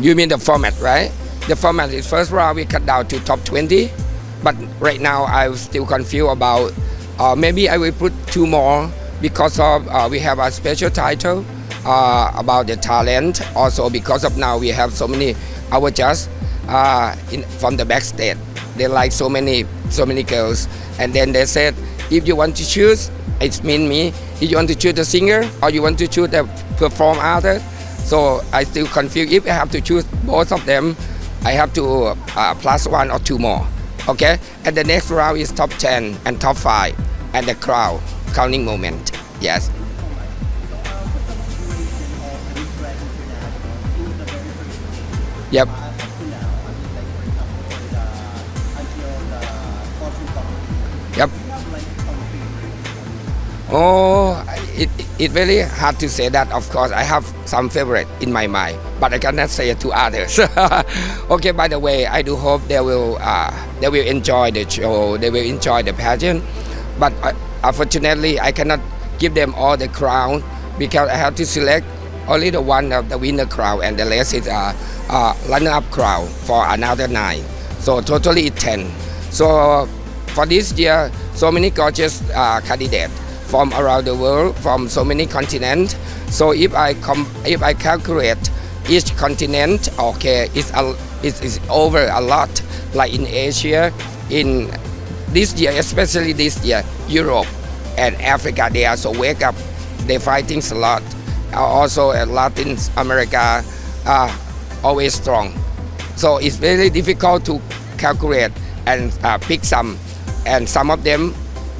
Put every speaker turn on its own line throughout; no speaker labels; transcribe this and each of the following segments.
You mean the format, right? The format is first round we cut down to top 20, but right now I'm still confused about. Uh, maybe I will put two more because of uh, we have a special title uh, about the talent. Also because of now we have so many our just uh, in, from the backstage. They like so many so many girls, and then they said if you want to choose, it's mean me. If you want to choose the singer or you want to choose the perform artist. So I still confused. If I have to choose both of them, I have to uh, plus one or two more. Okay. And the next round is top 10 and top 5 and the crowd counting moment. Yes. Yep. Yep. Oh, it, it really hard to say that. Of course, I have some favorite in my mind, but I cannot say it to others. okay. By the way, I do hope they will uh, they will enjoy the show. They will enjoy the pageant. But uh, unfortunately, I cannot give them all the crown because I have to select only the one of the winner crown, and the rest is a uh, uh, runner-up crown for another nine. So totally ten. So for this year, so many gorgeous uh, candidates from around the world, from so many continents. So if I com- if I calculate each continent, okay, it's a, it's, it's over a lot. Like in Asia, in this year, especially this year, Europe and Africa, they also wake up. They fighting a lot. Uh, Also, uh, Latin America, uh, always strong. So it's very difficult to calculate and uh, pick some, and some of them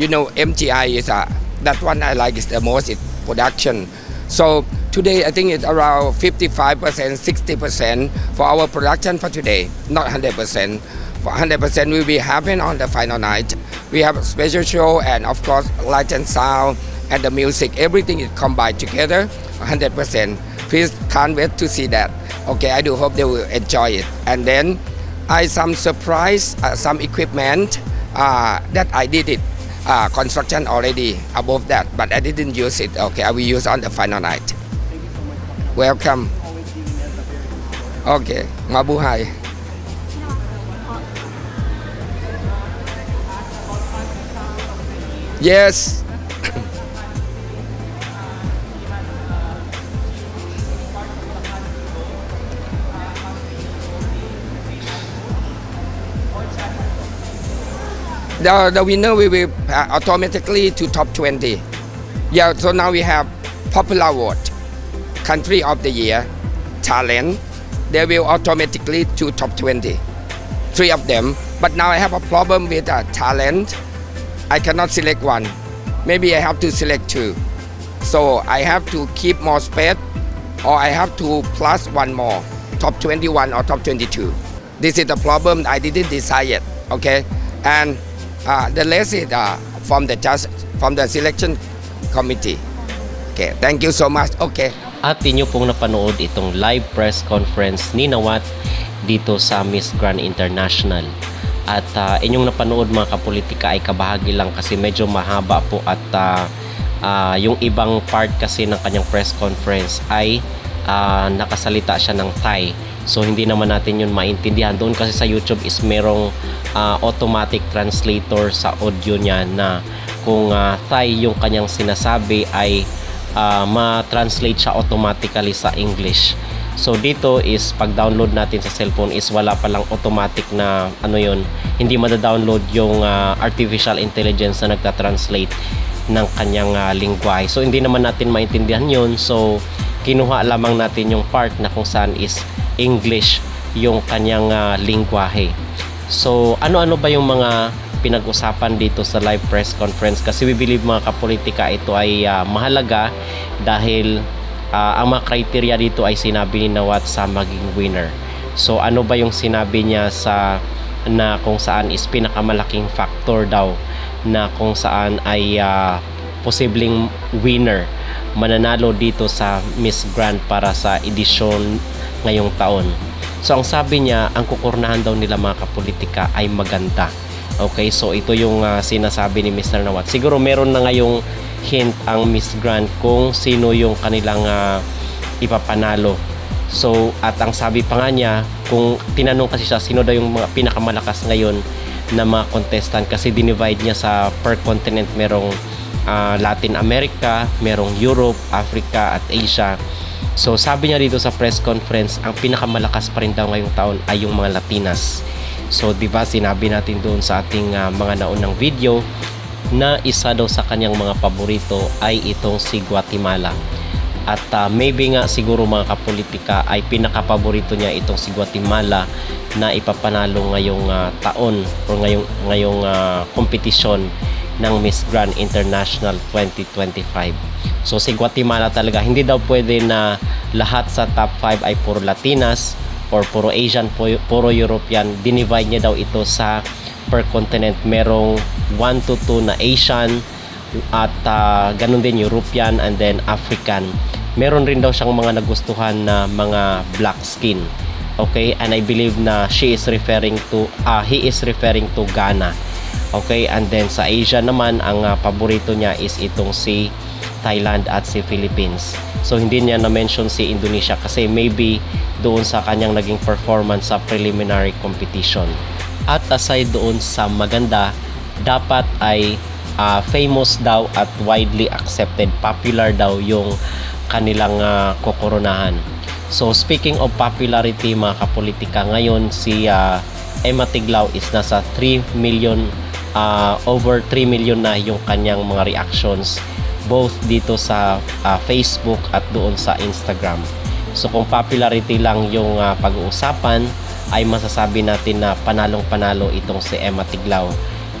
you know, MGI is uh, that one I like is the most in production. So today I think it's around 55%, 60% for our production for today, not 100%. For 100% we'll be happen on the final night. We have a special show and of course light and sound and the music. Everything is combined together, 100%. Please can't wait to see that. Okay, I do hope they will enjoy it. And then I some surprise, uh, some equipment uh, that I did it uh, construction already above that, but I didn't use it. Okay, I will use on the final night.
Thank you so much.
Welcome. Okay, mabuhay. Yes. The, the winner will uh, automatically to top 20. Yeah, so now we have popular vote, country of the year, talent. They will automatically to top 20. Three of them. But now I have a problem with uh, talent. I cannot select one. Maybe I have to select two. So I have to keep more space or I have to plus one more, top 21 or top 22. This is the problem I didn't decide yet, okay? And uh, the rest is uh, from the just from the selection committee. Okay, thank you so much. Okay.
at inyo pong napanood itong live press conference ni Nawat dito sa Miss Grand International. At ah, inyong napanood mga kapolitika ay kabahagi lang kasi medyo mahaba po at ah, ah, yung ibang part kasi ng kanyang press conference ay ah, nakasalita siya ng Thai. So hindi naman natin yun maintindihan. Doon kasi sa YouTube is merong ah, automatic translator sa audio niya na kung ah, Thai yung kanyang sinasabi ay uh, ma-translate siya automatically sa English. So dito is pag download natin sa cellphone is wala palang automatic na ano yun, hindi mada-download yung uh, artificial intelligence na nagta-translate ng kanyang uh, lingwahe. So hindi naman natin maintindihan yun. So kinuha lamang natin yung part na kung saan is English yung kanyang uh, lingwahe. So ano-ano ba yung mga pinag-usapan dito sa live press conference kasi we believe mga kapolitika ito ay ah, mahalaga dahil Ah, ang mga criteria dito ay sinabi ni Nawat sa maging winner. So ano ba yung sinabi niya sa na kung saan is pinakamalaking factor daw na kung saan ay ah, posibleng winner mananalo dito sa Miss Grand para sa edisyon ngayong taon. So ang sabi niya, ang kukurnahan daw nila mga kapolitika ay maganda. Okay, so ito yung ah, sinasabi ni Mr. Nawat. Siguro meron na ngayong hint ang Miss Grand kung sino yung kanilang ah, ipapanalo. So, at ang sabi pa nga niya, kung tinanong kasi siya sino daw yung mga pinakamalakas ngayon na mga contestant kasi dinivide niya sa per continent merong ah, Latin America, merong Europe, Africa at Asia. So sabi niya dito sa press conference, ang pinakamalakas pa rin daw ngayong taon ay yung mga Latinas. So 'di ba sinabi natin doon sa ating ah, mga naunang video na isa daw sa kanyang mga paborito ay itong si Guatemala. At ah, maybe nga siguro mga kapolitika ay pinakapaborito niya itong si Guatemala na ipapanalo ngayong ah, taon o ngayong ngayong ah, kompetisyon ng Miss Grand International 2025. So si Guatemala talaga hindi daw pwede na lahat sa top 5 ay puro Latinas or puro Asian, pu- puro European. Dinivide niya daw ito sa per continent. Merong 1 to 2 na Asian at ah, ganun din European and then African. Meron rin daw siyang mga nagustuhan na mga black skin. Okay, and I believe na she is referring to ah he is referring to Ghana. Okay, and then sa Asia naman ang ah, paborito niya is itong si Thailand at si Philippines. So hindi niya na-mention si Indonesia kasi maybe doon sa kanyang naging performance sa preliminary competition. At aside doon sa maganda, dapat ay ah, famous daw at widely accepted, popular daw yung kanilang ah, kokoronahan. So speaking of popularity mga kapolitika, ngayon si ah, Emma Tiglao is nasa 3 million ah, over 3 million na yung kanyang mga reactions both dito sa ah, Facebook at doon sa Instagram. So kung popularity lang yung ah, pag-uusapan ay masasabi natin na panalong-panalo itong si Emma Tiglao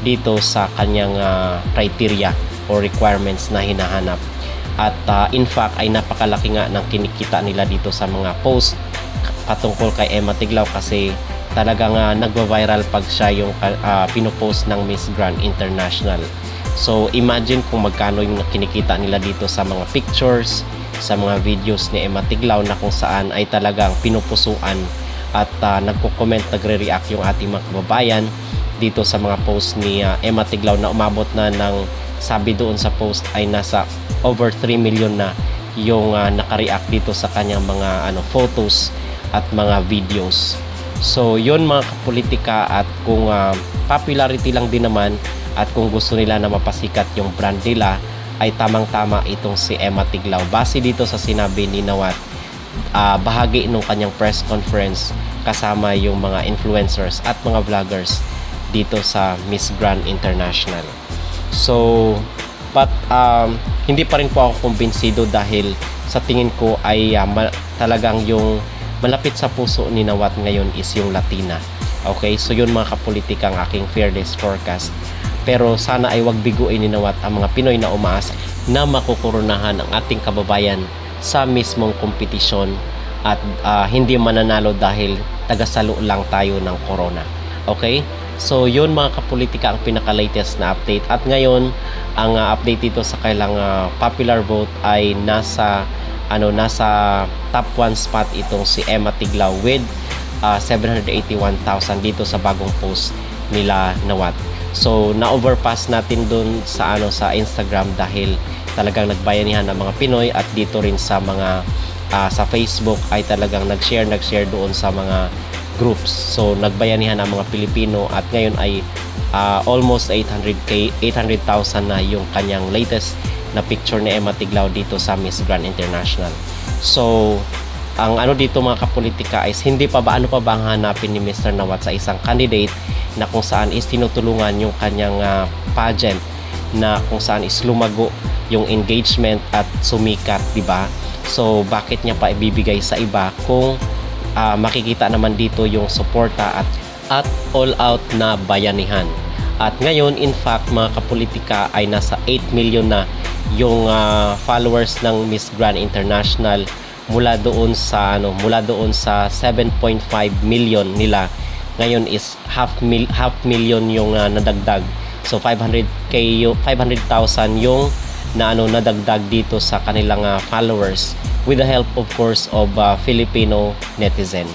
dito sa kanyang ah, criteria or requirements na hinahanap. At ah, in fact ay napakalaki nga ng kinikita nila dito sa mga post patungkol kay Emma Tiglao kasi talagang uh, nagva-viral pag siya yung uh, pinopost ng Miss Grand International. So imagine kung magkano yung kinikita nila dito sa mga pictures, sa mga videos ni Emma Tiglao na kung saan ay talagang pinupusuan at uh, nagko-comment, nagre-react yung ating mga kababayan dito sa mga post ni uh, Emma Tiglao na umabot na ng sabi doon sa post ay nasa over 3 million na yung uh, nakareact dito sa kanyang mga ano photos at mga videos. So, yun mga kapolitika at kung ah, popularity lang din naman at kung gusto nila na mapasikat yung brand nila ay tamang-tama itong si Emma Tiglao. Base dito sa sinabi ni Nawat, ah, bahagi nung kanyang press conference kasama yung mga influencers at mga vloggers dito sa Miss Grand International. So, but um, hindi pa rin po ako kumbinsido dahil sa tingin ko ay ma- talagang yung malapit sa puso ni Nawat ngayon is yung Latina. Okay, so yun mga kapolitika ang aking Fairness Forecast. Pero sana ay wag biguin ni Nawat ang mga Pinoy na umaasa na makukurunahan ang ating kababayan sa mismong kompetisyon at ah, hindi mananalo dahil tagasalo lang tayo ng corona. Okay? So yun mga kapolitika ang pinaka-latest na update. At ngayon, ang ah, update dito sa kailang ah, popular vote ay nasa ano nasa top 1 spot itong si Emma Tiglao with ah, 781,000 dito sa bagong post nila Nawat. So na-overpass natin dun sa ano sa Instagram dahil talagang nagbayanihan ng mga Pinoy at dito rin sa mga ah, sa Facebook ay talagang nag-share nag-share doon sa mga groups. So nagbayanihan ang mga Pilipino at ngayon ay ah, almost 800k 800,000 na yung kanyang latest na picture ni Emma Tiglao dito sa Miss Grand International. So ang ano dito mga kapolitika is hindi pa ba ano pa ba ang hanapin ni Mr. Nawat sa isang candidate na kung saan is tinutulungan yung kanyang ah, pageant na kung saan is lumago yung engagement at sumikat, di ba? So bakit niya pa ibibigay sa iba kung ah, makikita naman dito yung suporta at at all out na bayanihan. At ngayon, in fact, mga kapolitika ay nasa 8 million na yung ah, followers ng Miss Grand International mula doon sa ano mula doon sa 7.5 million nila. Ngayon is half mil, half million yung ah, nadagdag. So 500k yung 500,000 yung na ano nadagdag dito sa kanilang ah, followers with the help of course of ah, Filipino netizen.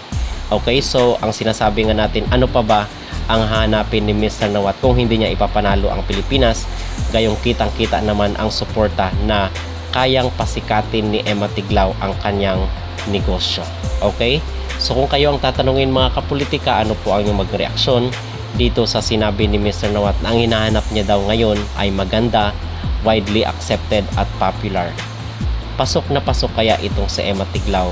Okay so ang sinasabi nga natin ano pa ba ang hanapin ni Mr. Nawat kung hindi niya ipapanalo ang Pilipinas gayong kitang kita naman ang suporta na kayang pasikatin ni Emma Tiglao ang kanyang negosyo. Okay? So kung kayo ang tatanungin mga kapolitika, ano po ang inyong magreaksyon dito sa sinabi ni Mr. Nawat na ang hinahanap niya daw ngayon ay maganda, widely accepted at popular. Pasok na pasok kaya itong si Emma Tiglao?